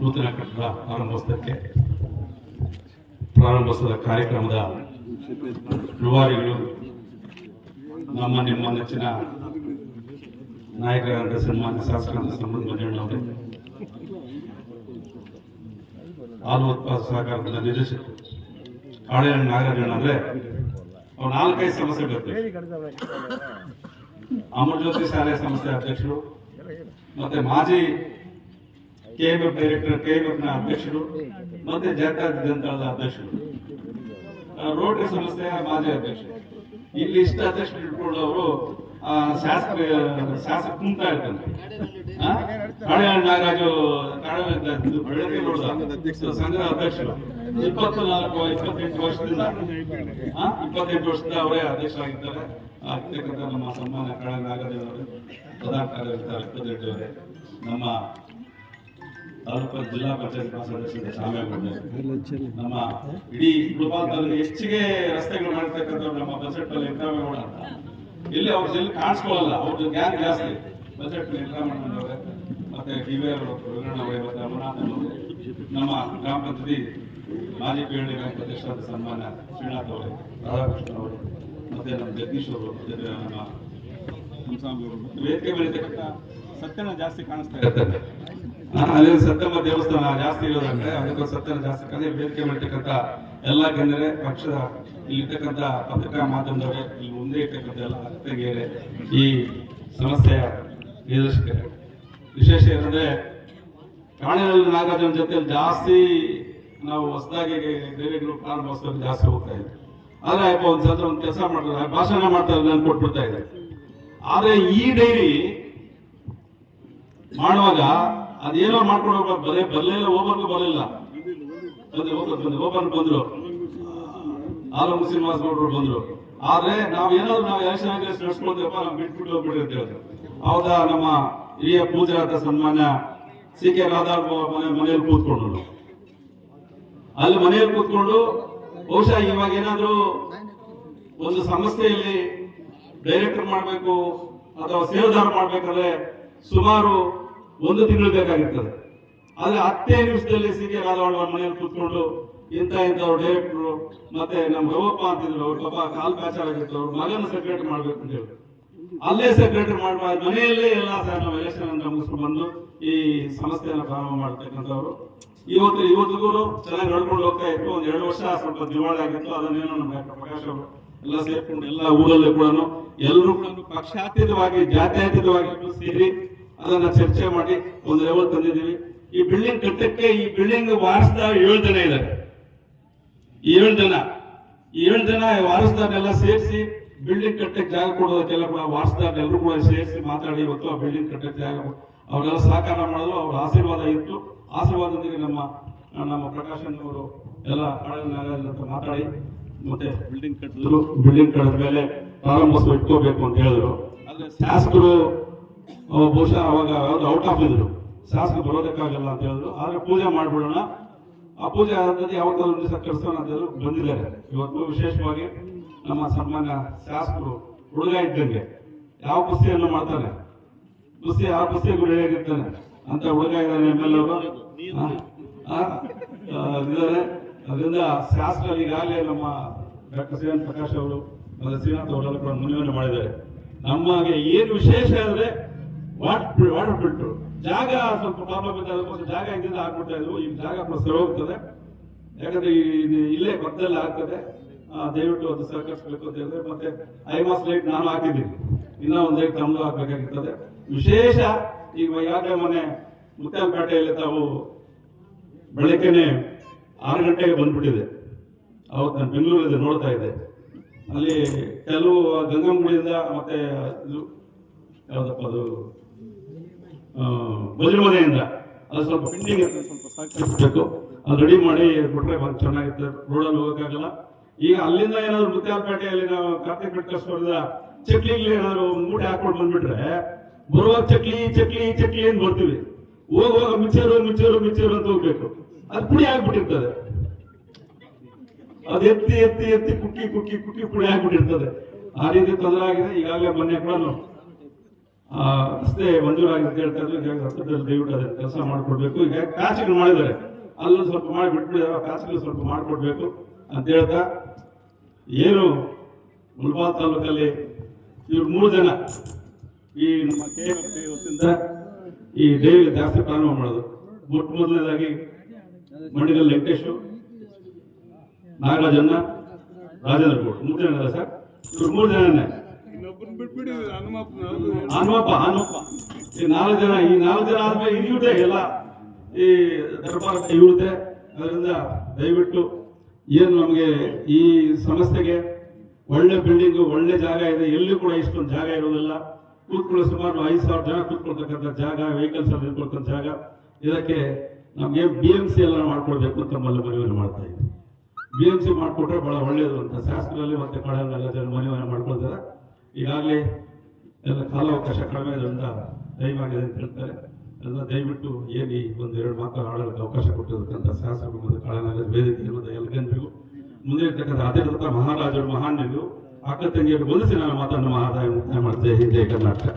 ನೂತನ ಕಟ್ಟಡ ಪ್ರಾರಂಭೋತ್ಸವಕ್ಕೆ ಪ್ರಾರಂಭೋತ್ಸವದ ಕಾರ್ಯಕ್ರಮದ ರೂವಾರಿಗಳು ನಮ್ಮ ನಿಮ್ಮ ನೆಚ್ಚಿನ ನಾಯಕರಾದ ಸನ್ಮಾನ್ಯ ಶಾಸಕರಾದ ಸಂಬಂಧ ಮಂಜಣ್ಣವರೇ ಹಾಲು ಉತ್ಪಾದಕ ಸಹಕಾರದ ನಿರ್ದೇಶಕರು. ಕಾಳೆ ನಾಗರಾಜಣ್ಣ ಅಂದ್ರೆ ಅವ್ರು ನಾಲ್ಕೈದು ಸಮಸ್ಯೆ ಬರ್ತದೆ ಅಮರ್ ಜ್ಯೋತಿ ಶಾಲೆ ಸಂಸ್ಥೆ ಅಧ್ಯಕ್ಷರು, ಮತ್ತೆ ಮಾಜಿ ಕೆಎಂಎಫ್ ಡೈರೆಕ್ಟರ್ ಕೆಎಂಎಫ್ನ ಅಧ್ಯಕ್ಷರು, ಮತ್ತೆ ಜಾತ್ಯಾತೀತ ಜನತಾದಳದ ಅಧ್ಯಕ್ಷರು. ರೋಟರಿ ಸಂಸ್ಥೆಯ ಮಾಜಿ ಅಧ್ಯಕ್ಷರು. ಇಲ್ಲಿ ಇಷ್ಟ ಅಧ್ಯಕ್ಷ ಇಟ್ಕೊಂಡವರು ಅವರು ಶಾಸಕ ಶಾಸಕ ಕುಂತಾ ಇರ್ತಾನೆ ನಾಗರಾಜು ಸಂಘದ ಅಧ್ಯಕ್ಷರು. ಇಪ್ಪತ್ತು ನಾಲ್ಕು, ಇಪ್ಪತ್ತೆಂಟು ವರ್ಷದಿಂದ ಇಪ್ಪತ್ತೆಂಟು ವರ್ಷದಿಂದ ಅವರೇ ಅಧ್ಯಕ್ಷರಾಗಿದ್ದಾರೆ. ಆಗ್ತಕ್ಕಂಥ ನಮ್ಮ ಸನ್ಮಾನ ಕಾಳ ನಾಗರಾಜ್ ಪ್ರಧಾನ ಕಾರ್ಯದರ್ಶಿ ಇಪ್ಪತ್ತೆಂಟು ಅವರೇ ನಮ್ಮ ತಾಲೂಕು ಜಿಲ್ಲಾ ಪಂಚಾಯತ್ ಸದಸ್ಯರು ನಮ್ಮ ಇಡೀ ಕುಟುಂಬದಲ್ಲಿ ಹೆಚ್ಚಿಗೆ ರಸ್ತೆಗಳು ಮಾಡ್ತಕ್ಕಂಥ ನಮ್ಮ ಬಜೆಟ್ ಅಲ್ಲಿ ವೆಂಕಟರಾಮೇಗೌಡ ಅಂತ. ಇಲ್ಲಿ ಅವ್ರ ಜಿಲ್ಲೆ ಕಾಣಿಸ್ಕೊಳ್ಳಲ್ಲ ಅವ್ರದ್ದು ಗ್ಯಾಂಗ್ ಜಾಸ್ತಿ. ಬಜೆಟ್ ವೆಂಕಟರಾಮಣ್ಣನವರೇ ಮತ್ತೆ ಡಿ ವಿ ಆರ್ ಅವರೇ, ಮತ್ತೆ ಅಮರನಾಥ್ ಅವರೇ. ನಮ್ಮ ಗ್ರಾಮ ಪಂಚಾಯತಿ ಮಾಜಿ ಪಿ ಎಲ್ ಬ್ಯಾಂಕ್ ಸನ್ಮಾನ ಶ್ರೀನಾಥ್ ಅವರೇ ರಾಧಾಕೃಷ್ಣ ಅವರು, ಮತ್ತೆ ನಮ್ಮ ಜಗದೀಶ್ ಅವರು, ಮತ್ತೆ ನಮ್ಮ ವೇದಿಕೆ ಬೆಳೀತಕ್ಕಂಥ ಸತ್ಯನ ಜಾಸ್ತಿ ಕಾಣಿಸ್ತಾ ಇರ್ತದೆ. ಅಲ್ಲಿ ಸೆಪ್ಟೆಂಬರ್ ದೇವಸ್ಥಾನ ಜಾಸ್ತಿ ಇರೋದಂದ್ರೆ ಅದಕ್ಕೆ ಸತ್ಯನ ಜಾಸ್ತಿ ಅದೇ ಬೇಡಿಕೆ ಮಾಡಿರ್ತಕ್ಕಂಥ ಎಲ್ಲ ಗಣ್ಯರೇ ಪಕ್ಷದ ಇಲ್ಲಿರ್ತಕ್ಕಂಥ ಪತ್ರಿಕಾ ಮಾಧ್ಯಮದವರೇ, ಇಲ್ಲಿ ಮುಂದೆ ಇರ್ತಕ್ಕಂಥ ಎಲ್ಲ ಅತ್ತಿಗೆಯರೇ ಈ ಸಮಸ್ಯೆಯ ನಿರ್ದೇಶಕರೇ. ವಿಶೇಷ ಏನಂದ್ರೆ, ಕಾಣಿನಲ್ಲಿ ನಾಗಾರ್ಜುನ ಜೊತೆ ಜಾಸ್ತಿ ನಾವು ಹೊಸದಾಗಿ ಡೈರಿಗಳು ಪ್ರಾರಂಭಿಸೋದು ಜಾಸ್ತಿ ಹೋಗ್ತಾ ಇದೆ. ಆದ್ರೆ ಅಪ್ಪ ಒಂದ್ ಸತ್ರ ಒಂದು ಕೆಲಸ ಮಾಡ್ತಾರೆ ಭಾಷಣ ಮಾಡ್ತಾರೆ ನಾನು ಕೊಟ್ಬಿಡ್ತಾ ಇದೆ. ಆದ್ರೆ ಈ ಡೈರಿ ಮಾಡುವಾಗ ಅದೇನೋ ಮಾಡ್ಕೊಂಡು ಹೋಗ್ಬೇಕು, ಬರೇ ಬರಲ್ಲ ಹೋಗಕ್ಕೆ ಬರಲಿಲ್ಲ. ಹೋಗ್ಬೇಕು ಬಂದ್ರು. ಆಲಂ ಶ್ರೀನಿವಾಸ ಗೌಡರು ಬಂದ್ರು. ಆದ್ರೆ ನಾವ್ ಏನಾದ್ರು ನಾವು ಎಲೆಕ್ಷನ್ ಆಗಿ ನಡೆಸ್ಕೊಳ್ತೀವಪ್ಪ ನಾವು ಬಿಟ್ಬಿಟ್ಟು ಹೋಗ್ಬಿಡ್ರಿ ಅಂತ ಹೇಳಿದ್ರು. ಹೌದಾ, ನಮ್ಮ ಹಿರಿಯ ಪೂಜಾರ ಸನ್ಮಾನ್ಯ ಸಿ ಕೆ ರಾಧಾರ್ ಮನೆ ಮನೆಯಲ್ಲಿ ಕೂತ್ಕೊಂಡು ಅಲ್ಲಿ ಮನೆಯಲ್ಲಿ ಕೂತ್ಕೊಂಡು ಬಹುಶಃ ಇವಾಗ ಏನಾದ್ರು ಒಂದು ಸಂಸ್ಥೆಯಲ್ಲಿ ಡೈರೆಕ್ಟರ್ ಮಾಡಬೇಕು ಅಥವಾ ಸೇವಾದಾರ ಮಾಡ್ಬೇಕಾದ್ರೆ ಸುಮಾರು ಒಂದು ತಿಂಗಳು ಬೇಕಾಗಿರ್ತದೆ. ಆದ್ರೆ ಹತ್ತೇ ನಿಮಿಷದಲ್ಲಿ ಸಿ ಕೆ ಅವ್ರ ಮನೆಯಲ್ಲಿ ಕೂತ್ಕೊಂಡು ಇಂಥ ಇಂಥವ್ರು ಡೈರೆಕ್ಟ್ರು ಮತ್ತೆ ನಮ್ಮ ರವಪ್ಪ ಅಂತಿದ್ರು, ಅವ್ರ ಪಾಪ ಕಾಲ್ ಪ್ಯಾಚರ್ ಆಗಿತ್ತು, ಅವ್ರ ಮಗನ ಸೆಕ್ರೆಟರಿ ಮಾಡ್ಬೇಕು ಅಂತ ಹೇಳಿ. ಅಲ್ಲೇ ಸೆಕ್ರೆಟರಿ ಮಾಡುವ ಮನೆಯಲ್ಲೇ ಎಲ್ಲ ಸರ್ ನಾವು ಎಲೆಕ್ಷನ್ ಅಂತ ಮುಗಿಸ್ಕೊಂಡು ಬಂದು ಈ ಸಂಸ್ಥೆಯನ್ನು ಪ್ರಾರಂಭ ಮಾಡ್ತಕ್ಕಂಥವ್ರು. ಇವತ್ತು, ಇವತ್ತಿಗೂ ಚೆನ್ನಾಗಿ ನಡ್ಕೊಂಡು ಹೋಗ್ತಾ ಇತ್ತು, ಒಂದ್ ಎರಡು ವರ್ಷ ಸ್ವಲ್ಪ ದಿವಾಳಿ ಆಗಿತ್ತು, ಅದನ್ನೇನೋ ನಮ್ಮ ಪ್ರಕಾಶ್ ಅವರು ಎಲ್ಲ ಸೇರ್ಕೊಂಡು ಎಲ್ಲ ಊರಲ್ಲಿ ಕೂಡ ಎಲ್ಲರೂ ಕೂಡ ಪಕ್ಷಾತೀತವಾಗಿ, ಜಾತ್ಯಾತೀತವಾಗಿ ಸೇರಿ ಅದನ್ನ ಚರ್ಚೆ ಮಾಡಿ ಒಂದು ಲೆವೆಲ್ ತಂದಿದ್ದೀವಿ. ಈ ಬಿಲ್ಡಿಂಗ್ ಕಟ್ಟಕ್ಕೆ ಈ ಬಿಲ್ಡಿಂಗ್ ವಾರಸ್ದಾರ್ ಏಳು ಜನ ಇದ್ದಾರೆ ಏಳು ಜನ. ಏಳು ಜನ ವಾರಸ್ದಾರನ್ನೆಲ್ಲ ಸೇರಿಸಿ ಬಿಲ್ಡಿಂಗ್ ಕಟ್ಟಕ್ಕೆ ಜಾಗ ಕೊಡೋದಕ್ಕೆಲ್ಲ ಕೂಡ ವಾರಸ್ದಾರ್ ಎಲ್ಲರೂ ಕೂಡ ಸೇರಿಸಿ ಮಾತಾಡಿ ಇವತ್ತು ಆ ಬಿಲ್ಡಿಂಗ್ ಕಟ್ಟಕ್ಕೆ ಜಾಗ ಅವರೆಲ್ಲ ಸಹಕಾರ ಮಾಡಿದ್ರು, ಅವ್ರ ಆಶೀರ್ವಾದ ಇತ್ತು. ಆಶೀರ್ವಾದದೊಂದಿಗೆ ನಮ್ಮ ನಮ್ಮ ಪ್ರಕಾಶನ್ ಅವರು ಎಲ್ಲ ಅಂತ ಮಾತಾಡಿ ಮತ್ತೆ ಬಿಲ್ಡಿಂಗ್ ಕಟ್ಟಿದ್ರು. ಬಿಲ್ಡಿಂಗ್ ಕಟ್ಟಿದ ಮೇಲೆ ಪ್ರಾರಂಭೋತ್ಸವ ಇಟ್ಕೋಬೇಕು ಅಂತ ಹೇಳಿದ್ರು. ಶಾಸಕರು ಬಹುಶಃ ಅವಾಗ ಯಾವ್ದು ಔಟ್ ಆಫ್ ಇದ್ರು. ಶಾಸಕರು ಬರೋದಕ್ಕಾಗಲ್ಲ ಅಂತ ಹೇಳಿದ್ರು. ಆದ್ರೆ ಪೂಜೆ ಮಾಡ್ಬಿಡೋಣ. ಆ ಪೂಜೆ ಆದ್ಮೇಲೆ ಯಾವತ್ತಾದ್ರು ದಿವಸ ಕರ್ಸೋಣ ಅಂತ ಹೇಳಿ ಬಂದಿದ್ದಾರೆ. ಇವತ್ತು ವಿಶೇಷವಾಗಿ ನಮ್ಮ ಸನ್ಮಾನ್ಯ ಶಾಸಕರು ಹುಡುಗ ಇದ್ದಂಗೆ. ಯಾವ ಕುಸ್ತಿಯನ್ನು ಮಾಡ್ತಾನೆ ಕುಸ್ತಿ ಯಾವ ಕುಸ್ತಿಗೂ ಹೇಗಿರ್ತಾನೆ ಅಂತ ಹುಡುಗ ಇದ್ದಾನೆ ಎಂ ಎಲ್ ಅವರು. ಇದ್ದಾರೆ ಅದರಿಂದ ಶಾಸಕರು ಈಗಾಗಲೇ ನಮ್ಮ ಡಾಕ್ಟರ್ ಶ್ರೀನಾಥ್ ಪ್ರಕಾಶ್ ಅವರು ಮತ್ತೆ ಶ್ರೀನಾಥ್ ಅವರೆಲ್ಲ ಕೂಡ ಮನವಿಯನ್ನು ಮಾಡಿದ್ದಾರೆ. ನಮಗೆ ಏನು ವಿಶೇಷ ಅಂದ್ರೆ ವಾಟ್ ವಾಟರ್ ಬಿಟ್ರು ಜಾಗ ಸ್ವಲ್ಪ ಇದೆ ಅದಕ್ಕೋಸ್ಕರ ಜಾಗ ಇದ್ದಿಂದ ಹಾಕ್ಬಿಡ್ತಾ ಇದ್ರು ಈಗ ಜಾಗ ಸರಿ ಹೋಗ್ತದೆ ಯಾಕಂದ್ರೆ ಇಲ್ಲೇ ಪಕ್ಕದಲ್ಲಿ ಆಗ್ತದೆ. ದಯವಿಟ್ಟು ಅದು ಸಹಕರಿಸಬೇಕು ಅಂತ ಹೇಳಿದ್ರೆ ಮತ್ತೆ ಐಮಾಸ್ ಲೈಟ್ ನಾನು ಹಾಕಿದ್ದೀನಿ. ಇನ್ನೂ ಒಂದು ಲೈಟ್ ತಮ್ಮದು ಹಾಕಬೇಕಾಗಿರ್ತದೆ. ವಿಶೇಷ ಈಗ ಯಾವುದೇ ಮೊನ್ನೆ ಮುತ್ಯಾಲಪೇಟೆಯಲ್ಲಿ ತಾವು ಬೆಳಗ್ಗೆನೆ ಆರು ಗಂಟೆಗೆ ಬಂದ್ಬಿಟ್ಟಿದೆ. ಅವತ್ತು ನಾನು ಬೆಂಗಳೂರಲ್ಲಿ ನೋಡ್ತಾ ಇದ್ದೆ. ಅಲ್ಲಿ ಕೆಲವು ಗಂಗಮ್ಮಗುಡಿಯಿಂದ ಮತ್ತೆ ಯಾವುದಪ್ಪ ಅದು ಆ, ಬಜರುಮನೆಯಿಂದ ಅದು ಸ್ವಲ್ಪ ಪೆಂಡಿಂಗ್ ಸ್ವಲ್ಪ ಅದು ರೆಡಿ ಮಾಡಿ ಕೊಟ್ಟರೆ ಬಂದು ಚೆನ್ನಾಗಿರುತ್ತೆ. ರೋಡಲ್ಲಿ ಹೋಗೋಕ್ಕಾಗಲ್ಲ. ಈಗ ಅಲ್ಲಿಂದ ಏನಾದ್ರು ಮುತ್ಯಾಲಪೇಟೆಯಲ್ಲಿ ನಾವು ಕಾರ್ತಿಕ್ ಕಟ್ಕಸ್ವರದ ಚಕ್ಲಿ ಏನಾದ್ರು ಮೂಟೆ ಹಾಕೊಂಡು ಬಂದ್ಬಿಟ್ರೆ ಬರುವಾಗ ಚಕ್ಲಿ ಚಕ್ಲಿ ಚಕ್ಲಿ ಅಂತ ಬರ್ತೀವಿ. ಹೋಗುವಾಗ ಮಿಚ್ಚರು ಮಿಚ್ಚರು ಮಿಚ್ಚರು ಅಂತ ಹೋಗ್ಬೇಕು. ಅದು ಪುಡಿ ಆಗ್ಬಿಟ್ಟಿರ್ತದೆ. ಅದು ಎತ್ತಿ ಎತ್ತಿ ಎತ್ತಿ ಕುಕ್ಕಿ ಕುಕ್ಕಿ ಕುಕ್ಕಿ ಪುಡಿ ಆಗ್ಬಿಟ್ಟಿರ್ತದೆ. ಆ ರೀತಿ ತೊಂದರೆ ಆಗಿದೆ. ಈಗಾಗಲೇ ಮೊನ್ನೆ ಕೂಡ ರಸ್ತೆ ಮಂಜೂರಾಗಿ ಅಂತ ಹೇಳ್ತಾ ಇದ್ರು. ರಸ್ತೆದಲ್ಲಿ ದಯವಿಟ್ಟು ಅದೇ ಕೆಲಸ ಮಾಡಿಕೊಡ್ಬೇಕು. ಈಗ ಪ್ಯಾಚ್ಗಳು ಮಾಡಿದ್ದಾರೆ. ಅಲ್ಲೂ ಸ್ವಲ್ಪ ಮಾಡಿ ಬಿಟ್ಬಿಟ್ಟಿದ್ದಾರೆ ಪ್ಯಾಚ್ಗಳು ಸ್ವಲ್ಪ ಮಾಡಿಕೊಡ್ಬೇಕು ಅಂತ ಹೇಳ್ತಾ, ಏನು ಮುಲ್ಬಾಲ್ ತಾಲೂಕಲ್ಲಿ ಇವ್ರು ಮೂರು ಜನ ಈ ನಮ್ಮ ಕೆ ಈ ಡೈರಿ ಜಾಸ್ತಿ ಪ್ರಾರಂಭ ಮಾಡೋದು. ಮೊಟ್ಟ ಮೊದಲನೇದಾಗಿ ಮಂಡಿಗಲ್ ವೆಂಕಟೇಶು ನಾಗರಾಜನ್ನ ರಾಜೇಂದ್ರ ಗೌಡ್. ಮೂರು ಜನ ಸರ್? ಇವ್ರು ಮೂರು ಜನನೇ. ನಾಲ್ಕು ಜನ. ಈ ನಾಲ್ಕು ಜನ ಆದ್ಮೇಲೆ ಇವ್ರದೇ ಎಲ್ಲ. ಈ ದರ್ಬಾರ್ ಇರುತ್ತೆ ಅದರಿಂದ ದಯವಿಟ್ಟು ಏನು ನಮಗೆ ಈ ಸಂಸ್ಥೆಗೆ ಒಳ್ಳೆ ಬಿಲ್ಡಿಂಗ್ ಒಳ್ಳೆ ಜಾಗ ಇದೆ. ಎಲ್ಲಿ ಕೂಡ ಇಷ್ಟೊಂದು ಜಾಗ ಇರೋದಿಲ್ಲ. ಕೂತ್ಕೊಳ್ಳೋ ಸುಮಾರು ಐದು ಸಾವಿರ ಜನ ಕೂತ್ಕೊಳ್ತಕ್ಕಂಥ ಜಾಗ ವೆಹಿಕಲ್ಸ್ ಅಲ್ಲಿ ಜಾಗ. ಇದಕ್ಕೆ ನಮಗೆ ಬಿ ಎಂ ಸಿ ಎಲ್ಲ ಮಾಡ್ಕೊಳ್ಬೇಕು ಅಂತ ಮೊದಲು ಮನವಿಯನ್ನು ಮಾಡ್ತಾ ಇದ್ದೀವಿ ಬಿ ಎಂ ಸಿ ಮಾಡಿಕೊಟ್ರೆ ಬಹಳ ಒಳ್ಳೆಯದು ಅಂತ. ಶಾಸಕರಲ್ಲಿ ಮತ್ತೆ ಕಳೆಲ್ಲ ಜನ ಮನವಿಯನ್ನು ಮಾಡ್ಕೊಳ್ತಾರೆ. ಈಗಾಗಲೇ ಎಲ್ಲ ಕಾಲಾವಕಾಶ ಕಡಿಮೆ ಇರೋದ್ರಿಂದ ದಯವಾಗಿದೆ ಅಂತ ಹೇಳ್ತಾರೆ. ಎಲ್ಲ ದಯವಿಟ್ಟು ಏನು ಈ ಒಂದು ಎರಡು ಮಾತು ಆಡೋಕ್ಕೆ ಅವಕಾಶ ಕೊಟ್ಟಿರ್ತಕ್ಕಂಥ ಶಾಸಕರು ಮತ್ತು ಕಾಳನಗರ ವೇದಿಕೆ ಮತ್ತು ಎಲ್ಲ ಜನರಿಗೂ ಮುಂದೆ ಇರ್ತಕ್ಕಂಥ ಅತಿರಥ ಮಹಾರಾಜರು, ಮಹಾನ್ಯರು ಅಕ್ಕ ತಂಗಿಯರು ಬಂಧಿಸಿ ನಾನು ಮಾತನ್ನು ಮಹಾದಾಯ ಮುಕ್ತಾಯ ಮಾಡ್ತೇನೆ ಹಿಂದೆ ಕರ್ನಾಟಕ.